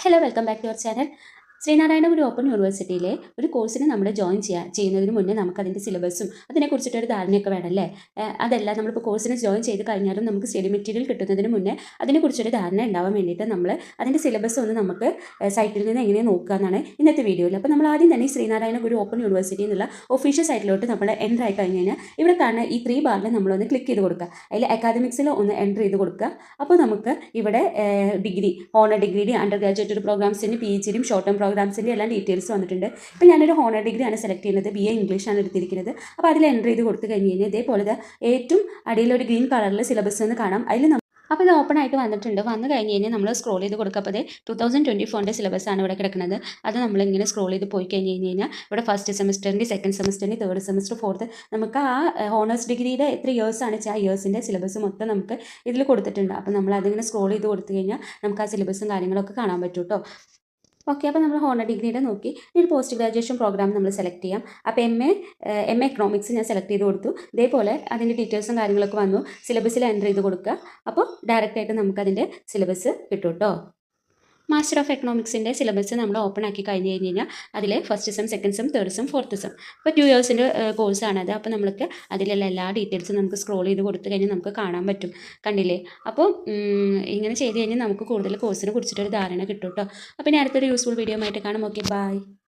Hello welcome back to our channel Sreenarayanapuram open യൂണിവേഴ്സിറ്റിയിലെ ഒരു കോഴ്സിന് നമ്മൾ ജോയിൻ ചെയ്യാൻ ചെയ്യുന്നതിന് മുന്നേ നമുക്ക് അതിന്റെ സിലബസും അതിനെക്കുറിച്ചിട്ടൊരു ധാരണയൊക്കെ വേണമല്ലേ അതല്ല നമ്മളിപ്പോൾ കോഴ്സിന് ജോയിൻ ചെയ്ത് കഴിഞ്ഞാലും നമുക്ക് സ്റ്റഡി മെറ്റീരിയൽ കിട്ടുന്നതിന് മുന്നേ അതിനെക്കുറിച്ചൊരു ധാരണ ഉണ്ടാവാൻ വേണ്ടിയിട്ട് നമ്മൾ അതിന്റെ സിലബസ് ഒന്ന് നമുക്ക് സൈറ്റിൽ നിന്ന് എങ്ങനെ നോക്കുക എന്നാണ് ഇന്നത്തെ വീഡിയോയിൽ അപ്പോൾ നമ്മൾ ആദ്യം തന്നെ ഈ ശ്രീനാരായണ ഗുരു ഓപ്പൺ യൂണിവേഴ്സിറ്റി എന്നുള്ള ഒഫീഷ്യൽ സൈറ്റിലോട്ട് നമ്മൾ എന്റർ ആയി കഴിഞ്ഞ് കഴിഞ്ഞാൽ ഇവിടെ കാണുന്ന ഈ ത്രീ ബാറിൽ നമ്മളൊന്ന് ക്ലിക്ക് ചെയ്ത് കൊടുക്കുക അതിൽ അക്കാദമിക്സിൽ ഒന്ന് എന്റർ ചെയ്ത് കൊടുക്കുക അപ്പോൾ നമുക്ക് ഇവിടെ degree honour degree under graduate പ്രോഗ്രാംസിന്റെ P ജിയും ഷോർട്ട് ടേം പ്രോഗ്രാംസിന്റെ എല്ലാ ഡീറ്റെയിൽസ് വന്നിട്ടുണ്ട്. ഇപ്പോൾ ഞാനൊരു ഹോണർ ഡിഗ്രിയാണ് സെലക്ട് ചെയ്യുന്നത്. ബി എ ഇംഗ്ലീഷാണ് എടുത്തിരിക്കുന്നത്. അപ്പോൾ അതിൽ എന്റർ ചെയ്ത് കൊടുത്തു കഴിഞ്ഞ് കഴിഞ്ഞാൽ ഇതേപോലെ ഏറ്റവും അടിയിൽ ഒരു ഗ്രീൻ കളറിൽ സിലബസ് എന്ന് കാണാം. അതിൽ അപ്പോൾ ഇത് ഓപ്പൺ ആയിട്ട് വന്നിട്ടുണ്ട്. വന്നു കഴിഞ്ഞ് കഴിഞ്ഞാൽ നമ്മൾ സ്ക്രോൾ ചെയ്ത് കൊടുക്കുക. അപ്പോൾ ടു തൗസൻഡ് ട്വന്റി ഫോറിന്റെ സിലബസ് ആണ് ഇവിടെ കിടക്കുന്നത്. അത് നമ്മളിങ്ങനെ സ്ക്രോൾ ചെയ്ത് പോയി കഴിഞ്ഞ് കഴിഞ്ഞ് കഴിഞ്ഞാൽ ഇവിടെ ഫസ്റ്റ് സെമിസ്റ്ററിന്റെ സെക്കൻഡ് സെമിസ്റ്ററിന്റെ തേർഡ് സെമിസ്റ്റർ ഫോർത്ത് നമുക്ക് ആ ഹോണേഴ്സ് ഡിഗ്രിയുടെ എത്ര ഇയേഴ്സ് ആണ് വെച്ചാൽ ആ ഇയേഴ്സിന്റെ സിലബസ് മൊത്തം നമുക്ക് ഇതിൽ കൊടുത്തിട്ടുണ്ട്. അപ്പോൾ നമ്മൾ അതിങ്ങനെ സ്ക്രോൾ ചെയ്ത് കൊടുത്തു കഴിഞ്ഞാൽ നമുക്ക് ആ സിലബസും കാര്യങ്ങളൊക്കെ കാണാൻ പറ്റും കേട്ടോ ഓക്കെ അപ്പോൾ നമ്മൾ ഹോണർ ഡിഗ്രിയുടെ നോക്കി. ഇനി ഒരു പോസ്റ്റ് ഗ്രാജുവേഷൻ പ്രോഗ്രാം നമ്മൾ സെലക്ട് ചെയ്യാം. അപ്പോൾ M A M A economics ഞാൻ സെലക്ട് ചെയ്ത് കൊടുത്തു. ഇതേപോലെ അതിന്റെ ഡീറ്റെയിൽസും കാര്യങ്ങളൊക്കെ വന്നു. സിലബസിൽ എന്റർ ചെയ്ത് കൊടുക്കുക. അപ്പോൾ ഡയറക്റ്റായിട്ട് നമുക്കതിന്റെ സിലബസ് കിട്ടും കേട്ടോ മാസ്റ്റർ ഓഫ് എക്കണോമിക്സിന്റെ സിലബസ് നമ്മൾ ഓപ്പൺ ആക്കി കഴിഞ്ഞ് കഴിഞ്ഞ് കഴിഞ്ഞാൽ അതിൽ first sem second sem third sem fourth sem അപ്പോൾ ടു ഇയേഴ്സിന്റെ കോഴ്സാണത് അപ്പോൾ നമുക്ക് അതിലുള്ള എല്ലാ ഡീറ്റെയിൽസും നമുക്ക് സ്ക്രോൾ ചെയ്ത് കൊടുത്തു കഴിഞ്ഞാൽ നമുക്ക് കാണാൻ പറ്റും. കണ്ടില്ലേ? അപ്പോൾ ഇങ്ങനെ ചെയ്ത് കഴിഞ്ഞാൽ നമുക്ക് കൂടുതൽ കോഴ്സിനെ കുറിച്ചിട്ടൊരു ധാരണ കിട്ടും കേട്ടോ അപ്പോൾ ഇനി അടുത്തൊരു യൂസ്ഫുൾ വീഡിയോ ആയിട്ട് കാണാം. Okay bye